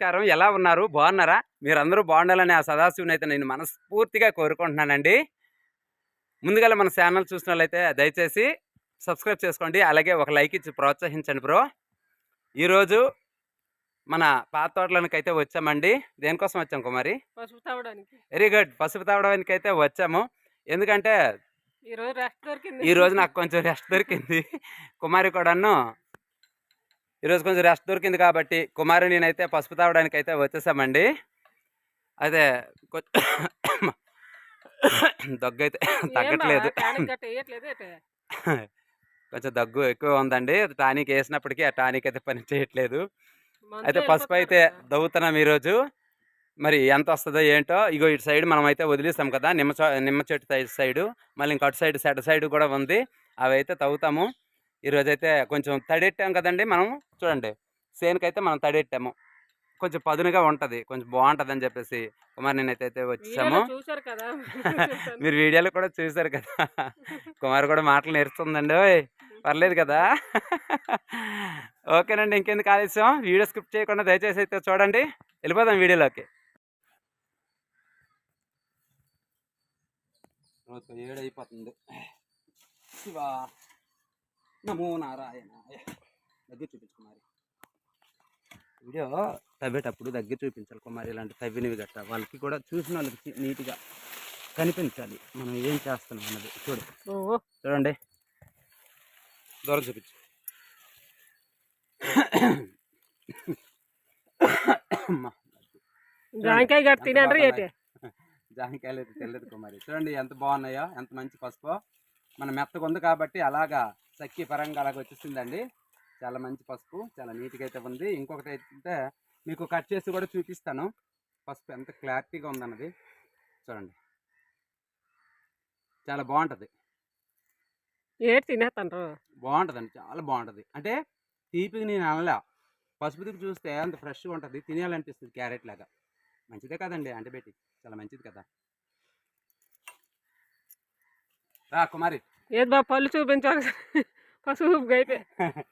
నమస్కారం. ఎలా ఉన్నారు? బాగున్నారా? మీరందరూ బాగుండాలని ఆ సదాశివుని అయితే నేను మనస్ఫూర్తిగా కోరుకుంటున్నానండి. ముందుగా మన ఛానల్ చూసిన వాళ్ళైతే దయచేసి సబ్స్క్రైబ్ చేసుకోండి. అలాగే ఒక లైక్ ఇచ్చి ప్రోత్సహించండి బ్రో. ఈరోజు మన పాత తోటలోనికి అయితే వచ్చామండి. దేనికోసం వచ్చాం కుమారి? పసుపు తాగడానికి. Very good. పసుపు తాగడానికి అయితే వచ్చాము. ఎందుకంటే ఈ రోజు రెస్ట్ దొరికింది. ఈ రోజు నాకు కొంచెం రెస్ట్ దొరికింది. కుమారి కూడాను ఈరోజు కొంచెం రెస్ట్ దొరికింది కాబట్టి కుమారి నేనైతే పసుపు తాగడానికి అయితే వచ్చేసామండి. అదే కొ- దగ్గు అయితే తగ్గట్లేదు? కొంచెం దగ్గు ఎక్కువ ఉందండి. టానిక్ వేసినప్పటికీ ఆ టానిక్ అయితే పని చేయట్లేదు. అయితే పసుపు అయితే. దవ్వుతున్నాం ఈరోజు. మరి ఎంత వస్తుందో ఏంటో ఇగో ఇటు సైడ్ మనం అయితే వదిలేస్తాం కదా నిమ్మ నిమ్మ చెట్టు సైడ్ సైడు. మళ్ళీ ఇంకో అటు సైడ్ సెట సైడ్ కూడా ఉంది. అవి అయితే తవ్వుతాము. ఈరోజు అయితే కొంచెం తడెట్టాం కదండి మనం? చూడండి. సేనుకైతే మనం తడెట్టాము. కొంచెం పదునుగా ఉంటుంది. కొంచెం బాగుంటుంది అని చెప్పేసి కుమార్ నేనైతే అయితే వచ్చాము. మీరు వీడియోలో కూడా చూశారు కదా? కుమార్ కూడా మాటలు నేర్చుందండి ఓయ్ పర్లేదు కదా? ఓకేనండి ఇంకెందుకు ఆలస్యం? వీడియో స్కిప్ చేయకుండా దయచేసి అయితే చూడండి. వెళ్ళిపోదాం వీడియోలోకి. ఏడు అయిపోతుంది శివ. నమో నారాయణ. దగ్గర చూపించు కుమారి వీడియో తవ్వేటప్పుడు దగ్గర చూపించాలి కుమారి ఇలాంటి తవ్వినవి గట్రా వాళ్ళకి కూడా చూసిన వాళ్ళకి నీట్గా కనిపించాలి. మనం ఏం చేస్తున్నాం అన్నది. చూడు. చూడండి. దూరం చూపించు. జాంకాయ గట్ట తినంటారు ఏంటి. జాంకాయలు అయితే తెలియదు కుమారి. చూడండి ఎంత బాగున్నాయో ఎంత మంచి పసుపు. మన మెత్తగా ఉంది కాబట్టి అలాగా సక్కి పరంగా అలాగ వచ్చేసిందండి. చాలా మంచి పసుపు చాలా నీట్గా అయితే ఉంది. ఇంకొకటి అయితే మీకు కట్ చేసి కూడా చూపిస్తాను. పసుపు ఎంత క్లారిటీగా ఉందన్నది. చూడండి. చాలా బాగుంటుంది ఏటి తినేస్తాండ్రు? బాగుంటుందండి చాలా బాగుంటుంది అంటే తీపికి నేను అనలా. పసుపుదికి చూస్తే అంత ఫ్రెష్గా ఉంటుంది. తినేయాలనిపిస్తుంది క్యారెట్ లాగా. మంచిదే కదండి అంటబెట్టి చాలా మంచిది కదా. రా కుమారి. ఏది బా పళ్ళు చూపించాలి? పసుపు అయితే.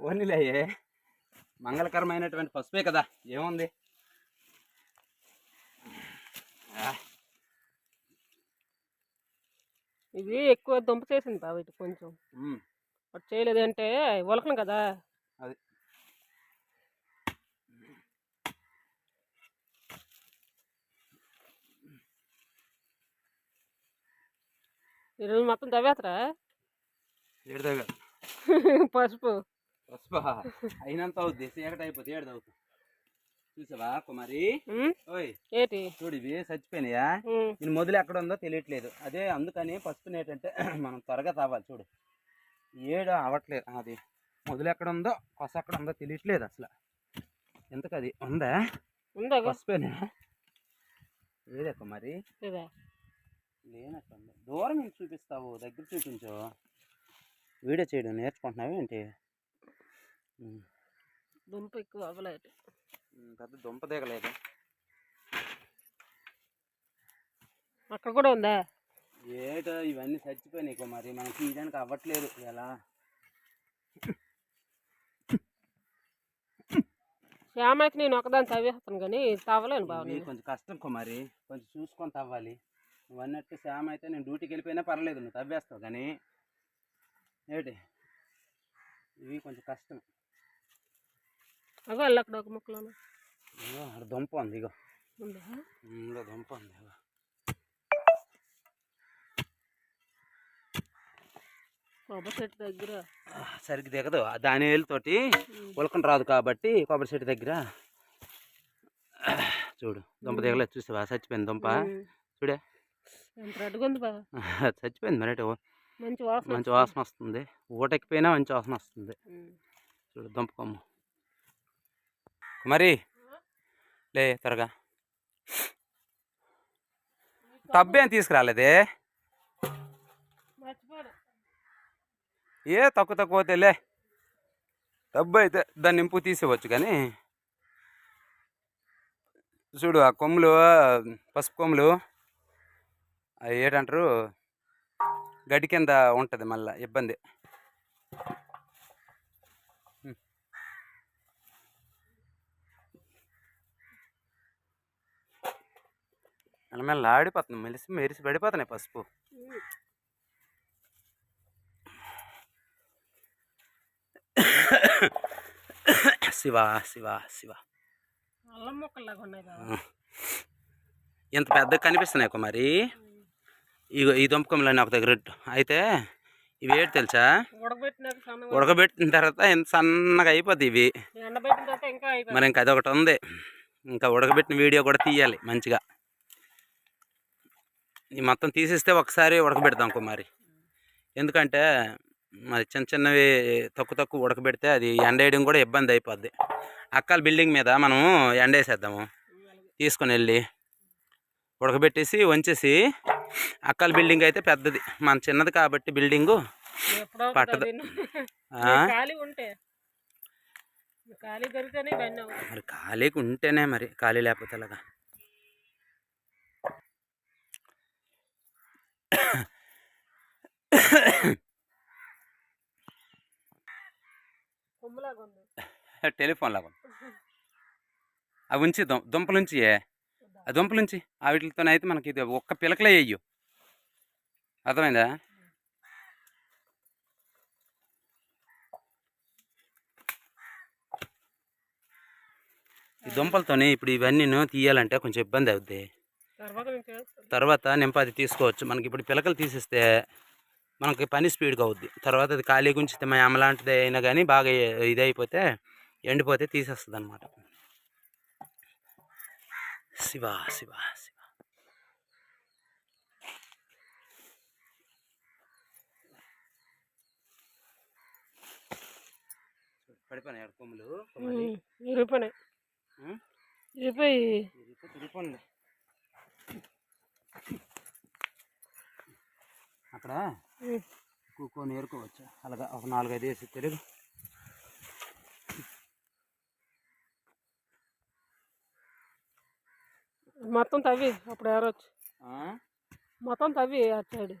ఓన్లే మంగళకరమైనటువంటి పసుపే కదా ఏముంది? ఇది ఎక్కువ దుంప చేసింది బాబు ఇది కొంచెం. చేయలేదు అంటే ఉలకను కదా. అది. ఈరోజు మొత్తం తవ్వేస్తారా ఏడు దగ్గర పసుపు. పసుపు? అయినంత అవుద్ది. చీకటి అయిపోతే ఏడు అవుతుంది చూసావా కుమారి? ఏటి? చూడు ఇవి చచ్చిపోయినాయా? దీని మొదలు ఎక్కడ ఉందో తెలియట్లేదు. అదే అందుకని పసుపుని ఏంటంటే మనం త్వరగా తావాలి చూడు. ఏడు అవ్వట్లేదు అది మొదలు ఎక్కడ ఉందో కొస ఎక్కడ ఉందో తెలియట్లేదు అసలు. ఎంతకు అది ఉందా? ఉందా ఇగో? పసుపేనా? లేదక్క మరి ఇదా. లేనట్టుంది. దూరం నుంచి చూపిస్తావు? దగ్గర చూపించు. వీడియో చేయడం నేర్చుకుంటున్నావు ఏంటి? దుంప ఎక్కువ అవ్వలేదు. పెద్ద దుంప దిగలేదు. అక్కడ కూడా ఉందా? ఏటో ఇవన్నీ చచ్చిపోయినాయి కుమారి. మనం తీయడానికి అవ్వట్లేదు. ఎలా? శ్యామకి నేను ఒకదాన్ని తవ్వేస్తాను కానీ తవ్వలేను బాబు కొంచెం కష్టం కుమారి. కొంచెం చూసుకొని తవ్వాలి. నువ్వు అన్నట్టు శ్యామ అయితే నేను డ్యూటీకి వెళ్ళిపోయినా పర్లేదు నువ్వు తవ్వేస్తావు కానీ ఏటి ఇవి కొంచెం కష్టం. అగో అక్కడ ఒక దుంప ఉంది ఇగో ఇందులో దుంప ఉంది ఇగో. కొబ్బరి చెట్టు దగ్గర. సరిగ్గా దిగదు దాని వేలుతోటి ఉలకం రాదు కాబట్టి కొబ్బరి చెట్టు దగ్గర. చూడు దుంప దిగలేదు చూసావా? చచ్చిపోయింది దుంప. చూడే ఎంత రెడ్గా ఉంది బాబా చచ్చిపోయింది మరి మంచి వాసన మంచి వస్తుంది. వాసన వస్తుంది. ఊటెక్కిపోయినా మంచి వాసన వస్తుంది. చూడు దుంప కొమ్ము మరి లే త్వరగా. టబ్బు ఏం తీసుకురాలేదే? ఏ తక్కువ తక్కువ అవుతాయి లే. డబ్బు అయితే దాన్ని నింపు తీసేవచ్చు కానీ. చూడు ఆ కొమ్ములు పసుపు కొమ్ములు. ఏడంటారు గడి కింద ఉంటుంది మళ్ళీ ఇబ్బంది. మళ్ళీ ఆడిపోతుంది మెలిసి మెరిసి పడిపోతున్నాయి పసుపు. శివా శివా శివ. ఎంత పెద్దగా కనిపిస్తున్నాయి కుమారి. ఇగో ఈ దుంపకంలో ఒక దగ్గర. అయితే ఇవి ఏంటి తెలుసా? ఉడకబెట్టిన తర్వాత ఇంత సన్నగా అయిపోద్ది ఇవి. మరి ఇంకా అదొకటి ఉంది. ఇంకా ఉడకబెట్టిన వీడియో కూడా తీయాలి మంచిగా. ఈ మొత్తం తీసేస్తే ఒకసారి ఉడకబెడదాం కుమారి. ఎందుకంటే మరి చిన్న చిన్నవి తక్కువ తక్కువ ఉడకబెడితే అది ఎండేయడం కూడా ఇబ్బంది అయిపోద్ది. అక్కల బిల్డింగ్ మీద మనము ఎండేసేద్దాము తీసుకొని వెళ్ళి ఉడకబెట్టేసి వంచేసి అక్కల బిల్డింగ్ అయితే పెద్దది. మన చిన్నది కాబట్టి బిల్డింగు పట్టదు. మరి ఖాళీగా ఉంటేనే మరి ఖాళీ లేకపోతే ఉంది. టెలిఫోన్ లాగా అవి ఉంచి దుం దుంపలుంచి ఆ దుంపలుంచి ఆ వీటితోనే అయితే మనకి ఇది ఒక్క పిలకలే వేయు. అర్థమైందా? ఈ దుంపలతోనే ఇప్పుడు ఇవన్నీ తీయాలంటే కొంచెం ఇబ్బంది అవుద్ది. తర్వాత నింపాది తీసుకోవచ్చు. మనకి ఇప్పుడు పిలకలు తీసేస్తే మనకి పని స్పీడ్గా అవుద్ది. తర్వాత అది ఖాళీ గుంచితే మా అమ్మ లాంటిది అయినా కానీ బాగా ఇది అయిపోతే ఎండిపోతే తీసేస్తుంది అనమాట శివ శివ శివ పడిపోయినాయి కొమ్మలు. ఇరిపోయినాయి? ఇరిపోయి తిరిగిపోయింది. అక్కడ ఉం. కూకొని ఏరుకోవచ్చు అలాగా ఒక నాలుగైదు వేసి తిరుగు మొత్తం తవ్వి అప్పుడు ఏరొచ్చు? మొత్తం తవ్వి అటు సైడ్.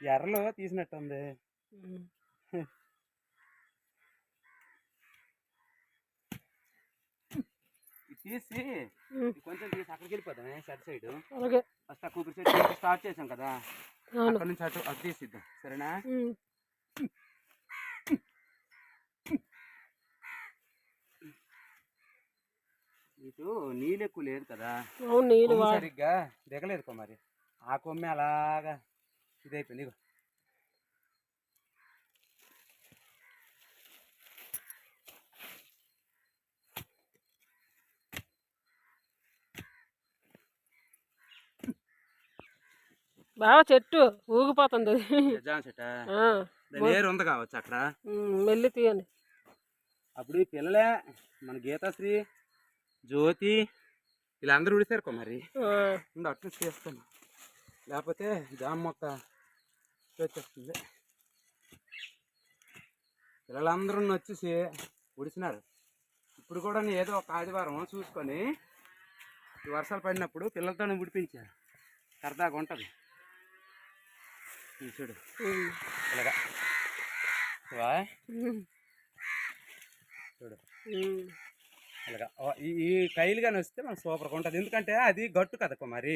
ఎర్రలో తీసినట్టుంది ఉం. ఇది తీసి కొంచెం తీసి అక్కడికి వెళ్ళిపోతాం సైడ్. సైడ్ ఫస్ట్ ఆ కూతురు సైడ్ స్టార్ట్ చేసాం కదా. అక్కడ నుంచి అటు అటు తీసిద్దాం. సరేనా. ఇటు నీళ్ళు ఎక్కువ లేదు కదా. నీళ్ళు సరిగ్గా దిగలేదు కుమారి ఆ కొమ్మె అలాగా ఇదైపోయింది ఇగో. బాగా చెట్టు ఊగిపోతుంది. ఉంది కావచ్చు అక్కడ? మెల్లి తీయండి. అప్పుడు ఈ పిల్లలే మన గీతాశ్రీ జ్యోతి వీళ్ళందరూ ఉడిసారు కుమారి అట్లా చేస్తాను. లేకపోతే జామ మొక్క వచ్చేస్తుంది. పిల్లలందరూ వచ్చేసి ఉడిసినారు. ఇప్పుడు కూడా నేను ఏదో ఒక ఆదివారం చూసుకొని వర్షాలు పడినప్పుడు పిల్లలతోనే ఉడిపించాను సరదాగా ఉంటుంది. చూడు. ఈ కైలు కానీ వస్తే మనకు సూపర్గా ఉంటుంది. ఎందుకంటే అది గట్టు కదా మీరు.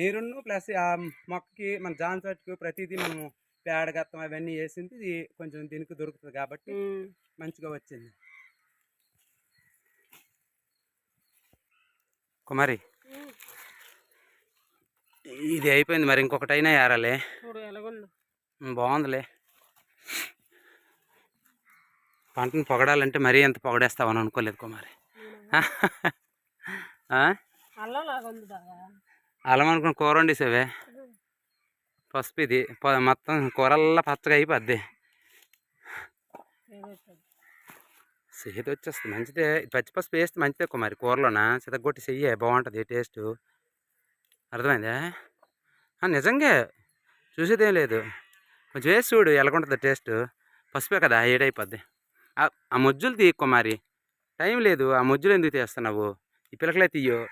నీరును ప్లస్ ఆ మొక్కకి మన జాన్ చెట్టుకు ప్రతిదీ మనము పేడ గత్తం అవన్నీ వేసింది. ఇది కొంచెం దీనికి దొరుకుతుంది కాబట్టి. మంచిగా వచ్చింది. కుమారి. ఇది అయిపోయింది మరి ఇంకొకటైనా ఏరాలి. బాగుందిలే. పంటను పొగడాలంటే మరీ ఎంత పొగడేస్తావని అనుకోలేదు కుమారి? అల్లం అనుకుని కూర వండేసావే? పసుపు ఇది మొత్తం కూరల్లా పచ్చగా అయిపోద్ది. సేది వచ్చేస్తుంది మంచిదే. పచ్చి పసుపు వేస్తే మంచిదే కుమారి కూరలోన? చితగొట్టి చెయ్యే బాగుంటుంది టేస్ట్. అర్థమైందా? నిజంగా. చూసేదేం లేదు. కొంచెం వేసి చూడు ఎలాగుంటుంది టేస్ట్. పసుపే కదా ఏడైపోద్ది. ఆ- ఆ మొజ్జులు తీ మరి టైం లేదు. ఆ మజ్జులు ఎందుకు తీస్తున్నావు? ఈ పిలకలే తీయో.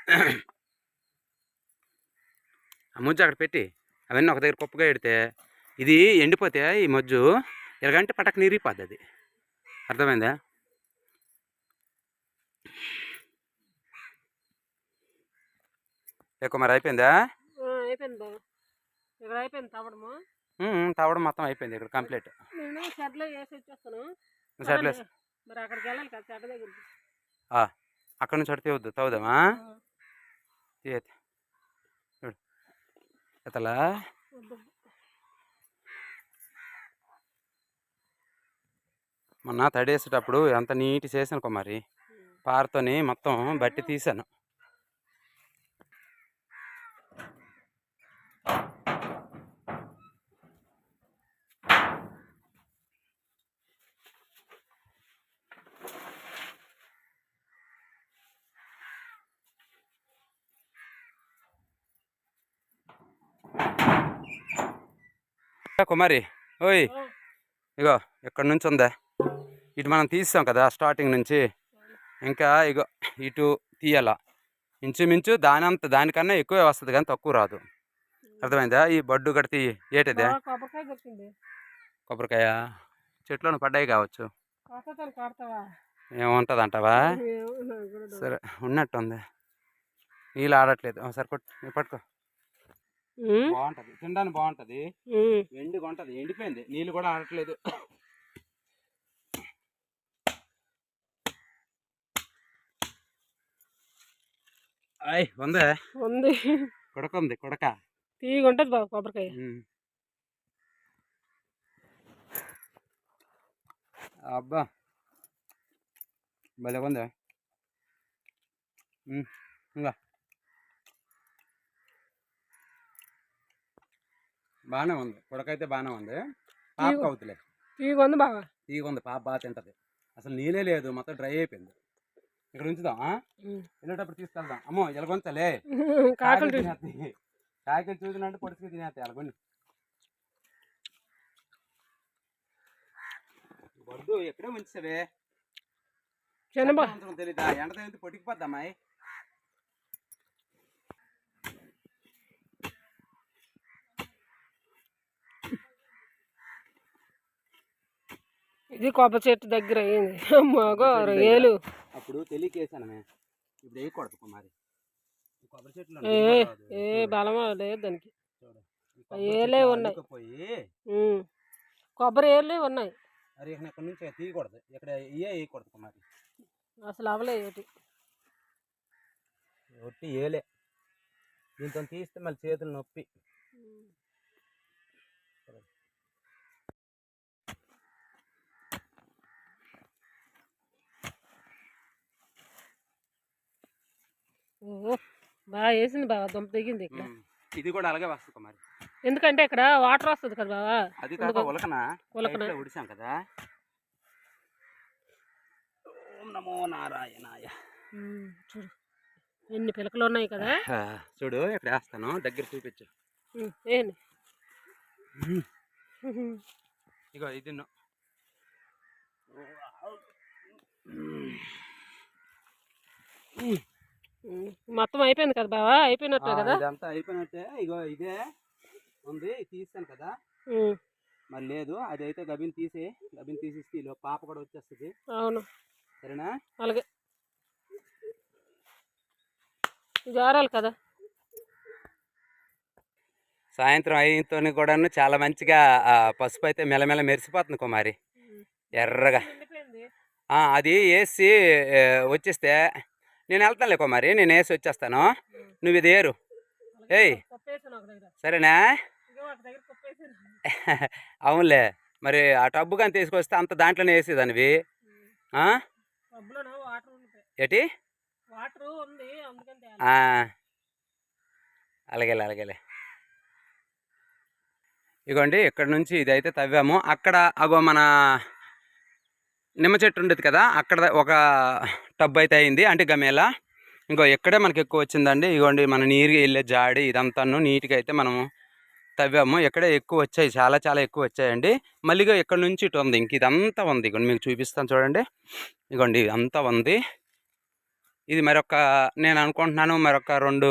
ఆ మజ్జు అక్కడ పెట్టి అవన్నీ ఒక దగ్గర కుప్పగా ఎడితే ఇది ఎండిపోతే ఈ మజ్జు ఇలాగంటే పటక్ నిరిగిపోద్ది అది. అర్థమైందా? ఎక్కువ మరి అయిపోయిందా? అయిపోయింది బావ ఇక్కడ అయిపోయింది తవ్వడము. ఉమ్, తవ్వడం మొత్తం అయిపోయింది ఇక్కడ కంప్లీట్. నేను షెడ్లో వేసి వచ్చేస్తాను. సర్లే మరి- మరి అక్కడికి వెళ్ళాలి కదా షెడ్ దగ్గరికి. అక్కడ నుంచి అడితే వద్దు తవ్వుదామా? చూడు. ఎతలా. మొన్న తడేసేటప్పుడు ఎంత నీట్ చేసాను కుమారి పారతోని మొత్తం బట్టి తీసాను కుమారి ఓయ్ ఇగో ఇక్కడ నుంచి ఉందా? ఇటు మనం తీస్తాం కదా స్టార్టింగ్ నుంచి. ఇంకా ఇగో ఇటు తీయాల. ఇంచుమించు దానంత దానికన్నా ఎక్కువే వస్తుంది కానీ తక్కువ రాదు. అర్థమైందా? ఈ బడ్డు కడితే ఏటిదే? కొబ్బరికాయ చెట్లను పడ్డాయి కావచ్చు. ఏముంటుంది అంటావా. సరే ఉన్నట్టుంది. నీళ్ళు ఆడట్లేదు. సరే కొట్టు పట్టుకో. బాగుంటుంది. తినడానికి బాగుంటుంది. ఉంటుంది ఎండిపోయింది. నీళ్ళు కూడా ఆడట్లేదు అయ్ ఉందే ఉంది కొడక ఉంది కొడక. తీగ ఉంటుంది బావ కొబ్బరికాయ. అబ్బా. భలే ఉంది. ఇంకా బాగానే ఉంది. కొడకైతే బాగానే ఉంది. పాపకు అవుతులే తీగ ఉంది బావ. తీగ ఉంది పాప బాగా తింటది. అసలు నీళ్ళే లేదు మొత్తం డ్రై అయిపోయింది. ఇక్కడ ఉంచుదాం. వెళ్ళేటప్పుడు తీసుకెళ్దాం. అమ్మో ఎలగొంచలే కాకులు తినేస్తాయి. కాయకలు చూసినట్టు పొడిచి తినేస్తాయి. ఎలగొని వద్దు ఎక్కడే ఉంచావే చిన్న తెలీదా? ఎండ తగిలితే పొట్టికిపోద్దమ్మాయి ఇది కొబ్బరి చెట్టు దగ్గర అయింది. మగ ఏలు. అప్పుడు తెలియకేసానమే. ఇప్పుడు వేయకూడదు కుమారి. ఈ కొబ్బరి చెట్లు ఏ ఏ బలమా లేదు దానికి. ఏలే ఉన్నాయి. కొబ్బరి ఏళ్ళే ఉన్నాయి. అరే ఇక్కడ నుంచి తీయకూడదు. ఇక్కడ వేయకూడదు కుమారి. అసలు అవలే ఒట్టి ఏలే. దీంతో తీస్తే మళ్ళీ చేతులు నొప్పి. ఓ, బాగా వేసింది బాగా దుంప దిగింది ఇక్కడ. ఇది కూడా అలాగే వస్తుంది కుమారి ఎందుకంటే ఇక్కడ వాటర్ వస్తుంది కదా బావా అది కాక? ఉలకన? ఉలకన. ఉడిసాం కదా. ఓం నమో నారాయణాయ. చూడు ఎన్ని పిలకలు ఉన్నాయి కదా. చూడు ఇక్కడ వేస్తాను దగ్గర చూపించు. ఏంది? ఇగో ఇది మొత్తం అయిపోయింది కదా బావా? అయిపోయినట్టే కదా? ఇదంతా అయిపోయినట్టే. ఇగో ఇదే ఉంది తీస్తాను కదా. మరి లేదు అది అయితే గబిన్ తీసి గబిన్ ఈలో పాప కూడా వచ్చేస్తుంది. అవును. సరేనా? అలాగే. జారాలి కదా? సాయంత్రం అయినతో కూడాను చాలా మంచిగా పసుపు అయితే మెల్లమెల్ల మెరిసిపోతుంది కుమారి. ఎర్రగా. అది వేసి వచ్చేస్తే నేను వెళ్తానులే కుమారి నేను వేసి వచ్చేస్తాను. నువ్వు ఇది ఏరు. ఏయ్. సరేనా? అవునులే. మరి ఆ టబ్బు కానీ తీసుకొస్తే అంత దాంట్లోనే వేసేదానివి. ఏటి? అలాగేలే అలాగేలే. ఇగోండి ఇక్కడ నుంచి ఇదైతే తవ్వాము. అక్కడ అగో మన నిమ్మ చెట్టు ఉండేది కదా అక్కడ ఒక టబ్ అయితే అయింది. అంటే గమేలా ఇంకో ఇక్కడే మనకి ఎక్కువ వచ్చిందండి. ఇగోండి మన నీరు వెళ్ళే జాడి ఇదంతాను నీట్గా అయితే మనము తవ్వాము. ఇక్కడే ఎక్కువ వచ్చాయి చాలా చాలా ఎక్కువ వచ్చాయండి. మళ్ళీగా ఇక్కడ నుంచి ఇటు ఉంది. ఇంక ఇదంతా ఉంది. ఇగోండి మీకు చూపిస్తాను చూడండి. ఇగోండి అంతా ఉంది. ఇది మరొక నేను అనుకుంటున్నాను మరొక రెండు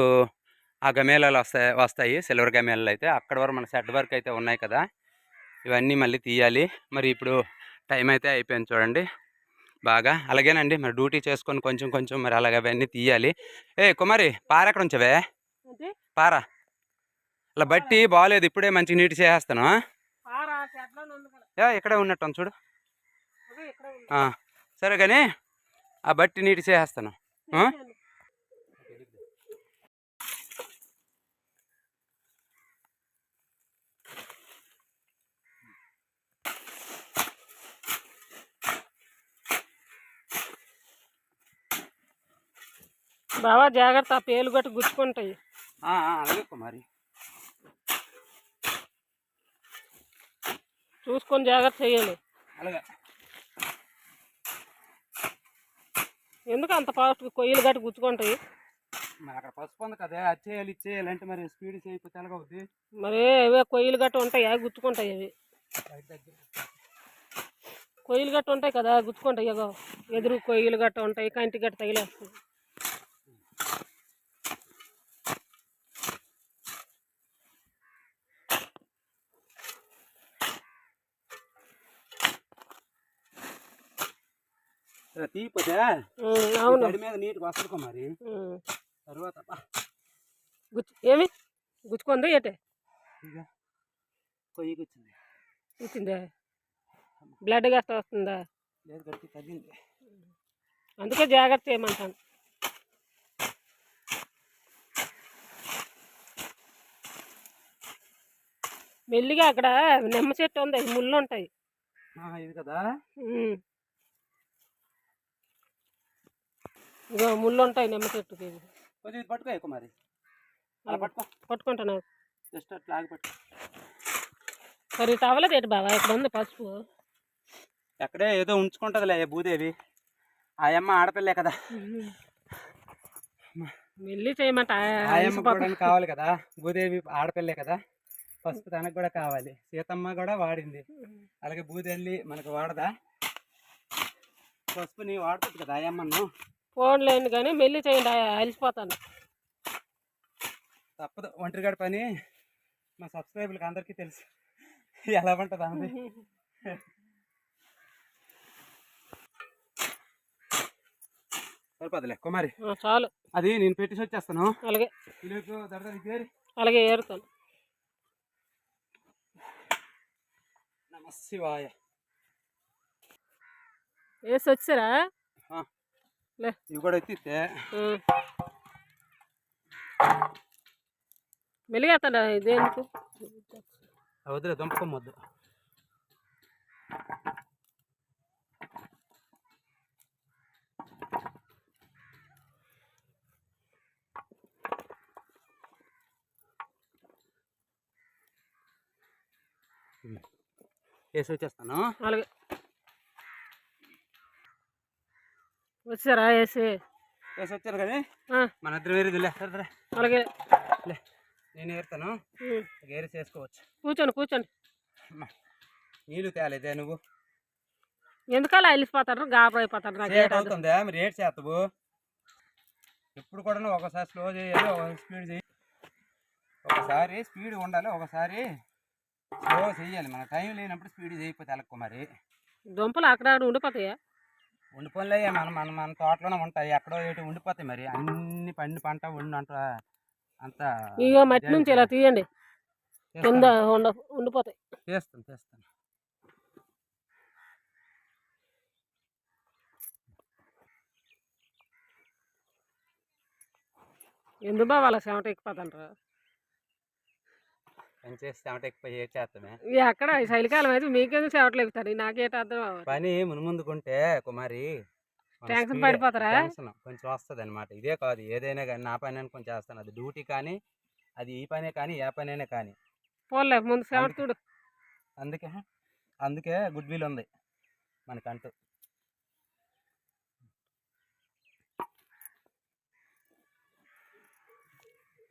ఆ గమేళాలు వస్తాయి వస్తాయి. సిల్వర్ గమేళాలు అయితే. అక్కడ వరకు మన సెట్ వర్క్ అయితే ఉన్నాయి కదా. ఇవన్నీ మళ్ళీ తీయాలి. మరి ఇప్పుడు టైం అయితే అయిపోయింది చూడండి. బాగా. అలాగేనండి మరి డ్యూటీ చేసుకొని కొంచెం కొంచెం మరి అలాగ అవన్నీ తీయాలి. ఏ కుమారి పార ఎక్కడ ఉంచవే పార. అలా బట్టి బాగాలేదు ఇప్పుడే మంచి నీటి చేసేస్తాను. ఇక్కడే ఉన్నట్టు చూడు. సరే కానీ ఆ బట్టి నీటి చేసేస్తాను. బావా జాగ్రత్త ఆ పేలు గట్టు గుచ్చుకుంటాయి. అలాగే కుమారి చూసుకొని జాగ్రత్త చేయాలి అలాగే. ఎందుకు అంత ఫాస్ట్ కొయ్యలు గట్టు గుచ్చుకుంటాయి? మరి అక్కడ పసుపు ఉంది కదా అది చేయాలి ఇది చేయాలి అంటే మరి స్పీడ్ చేయకపోతే ఎలాగవుద్ది? మరి అవే కొయ్యలు గట్టు ఉంటాయి అవి గుచ్చుకుంటాయి అవి. కొయ్యలు గట్టు ఉంటాయి కదా గుచ్చుకుంటాయి ఎదురు కొయ్యలు గట్ట ఉంటాయి కంటి గట్ట తగిలేస్తాయి. అవును. మీద నీటికి వస్తుంది. తర్వాత గుచ్చు ఏమి? గుచ్చుకుందా ఏటే? ఇచ్చిందా బ్లడ్ గట్ట వస్తుందా? లేదు గట్టి తగ్గింది. అందుకే జాగ్రత్త చేయమంటాను. మెల్లిగా అక్కడ నిమ్మ చెట్టు ఉంది ముళ్ళు ఉంటాయి ఇది కదా? ఇగో ముళ్ళు ఉంటాయి నిమ్మ చెట్టుకి కొంచెం ఇది పట్టుకో కుమారి అలా పట్టుకో. పట్టుకుంటాను జస్ట్ అట్లా ఆగి పట్టుకో. మరి తవలేదు ఏంటి బాబా ఇక్కడ ఉంది పసుపు? ఎక్కడే ఏదో ఉంచుకుంటుందిలే భూదేవి. ఆ అమ్మ ఆడపిల్లే కదా. మెల్లి చేయమంట. ఆయమ్మ కూడా కావాలి కదా. భూదేవి ఆడపిల్లే కదా. పసుపు తనకు కూడా కావాలి. సీతమ్మ కూడా వాడింది. అలాగే భూదేవి మనకు వాడదా? పసుపు నీ వాడుతుంది కదా ఆయమ్మను ఫోన్ లేని కానీ మెల్లి చేయండి అలిసిపోతాను. తప్పదు ఒంటరిగాడి పని మా సబ్స్క్రైబర్లకు అందరికీ తెలుసు. ఎలా ఉంటుంది అన్నది సరిపోదులే కుమారి. చాలు. అది నేను పెట్టేసి వచ్చేస్తాను. అలాగే. అలాగే ఏరుతాను. నమ శివాయ వేసి వచ్చారా ఇవి కూడా ఎత్తితే ఉమ్. మెలిగేస్తాడా ఇదేందుకు వదిలే దుంపకొమ్మొద్దు. వేసి వచ్చేస్తాను అలాగే. వచ్చారా? వేసి వేసి వచ్చారు కానీ మన ఇద్దరు వేరేదిలే అలాగే. నేను ఏరుతాను. ఏరి చేసుకోవచ్చు. కూర్చోండి కూర్చోండి. నీళ్ళు తేలేదే నువ్వు? ఎందుకలా వెళ్ళిపోతారు గాబరా లేట్ ఏటాదు. అవుతుందా? మరి ఏడ్ చేస్తావు? ఎప్పుడు కూడా ఒకసారి స్లో చేయాలి ఒకసారి స్పీడ్ చేయాలి. ఒకసారి స్పీడ్ ఉండాలి ఒకసారి స్లో చేయాలి. మన టైం లేనప్పుడు స్పీడ్ చేయకపోతే ఎలక్కు మరి. దుంపలు అక్కడ ఆడ ఉండిపోతాయా ఉండిపోలే మన మన మన తోటలోనే ఉంటాయి. ఎక్కడో ఏటి ఉండిపోతాయి మరి. అన్ని పండి పంట ఉండి అంట అంత ఇగో మట్టి నుంచి ఇలా తీయండి. కింద ఉండ ఉండిపోతాయి. చేస్తాను చేస్తాను ఎందుకు బా వాళ్ళ చెమట ఎక్కిపోతుంటారు ఈ చలికాలం అయితే మీకెందుకు చెమటలు ఎక్కుతారు నాకేట అర్థం పని మునుముందుకుంటే కుమారి టెన్షన్ పడిపోతారా? కొంచెం వస్తుంది అనమాట ఇదే కాదు ఏదైనా కానీ నా పని అని కొంచెం చేస్తాను. అది డ్యూటీ కానీ అది ఈ పనే కానీ ఏ పనైనా కానీ. పోలే ముందు చూడు. అందుకే అందుకే గుడ్ విల్ ఉంది మనకంటూ.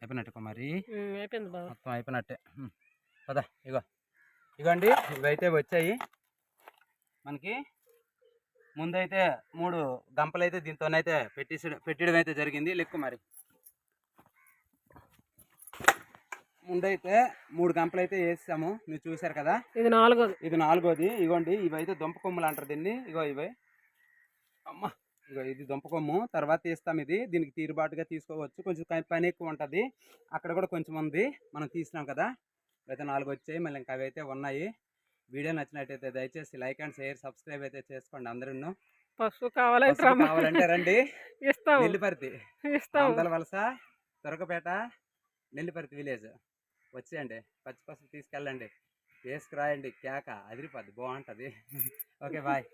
అయిపోయినట్టు కుమారి ఉమ్, అయిపోయింది బాబు మొత్తం అయిపోయినట్టే. పద ఇగో. ఇగోండి ఇవైతే వచ్చాయి. మనకి ముందైతే మూడు గంపలు అయితే దీంతోనైతే పెట్టేసి పెట్టడం అయితే జరిగింది. లెక్కు మరి. ముందైతే మూడు గంపలు అయితే వేసాము. మీరు చూశారు కదా? ఇది నాలుగోది. ఇది నాలుగోది. ఇగోండి ఇవైతే దుంప కొమ్ములు అంటారు దీన్ని. ఇగో ఇవే. అమ్మ. ఇది దుంప కొమ్ము తర్వాత తీస్తాం ఇది. దీనికి తీరుబాటుగా తీసుకోవచ్చు. కొంచెం పని- ఎక్కువ ఉంటుంది. అక్కడ కూడా కొంచెం ఉంది. మనం తీసినాం కదా. అయితే నాలుగు వచ్చాయి. మళ్ళీ ఇంకా అవి అయితే ఉన్నాయి. వీడియో నచ్చినట్టయితే దయచేసి లైక్ అండ్ షేర్ సబ్స్క్రైబ్ అయితే చేసుకోండి అందరూ పసుపు కావాలంటే కావాలంటే రండి. ఇస్తాము నెల్లిపర్తి. ఆందల వలస తొరకపేట నెల్లిపర్తి విలేజ్. వచ్చేయండి. పచ్చి పసుపు తీసుకెళ్ళండి. వేసుకురాయండి. కేక. అదిరిపోద్ది. బాగుంటుంది. Okay bye.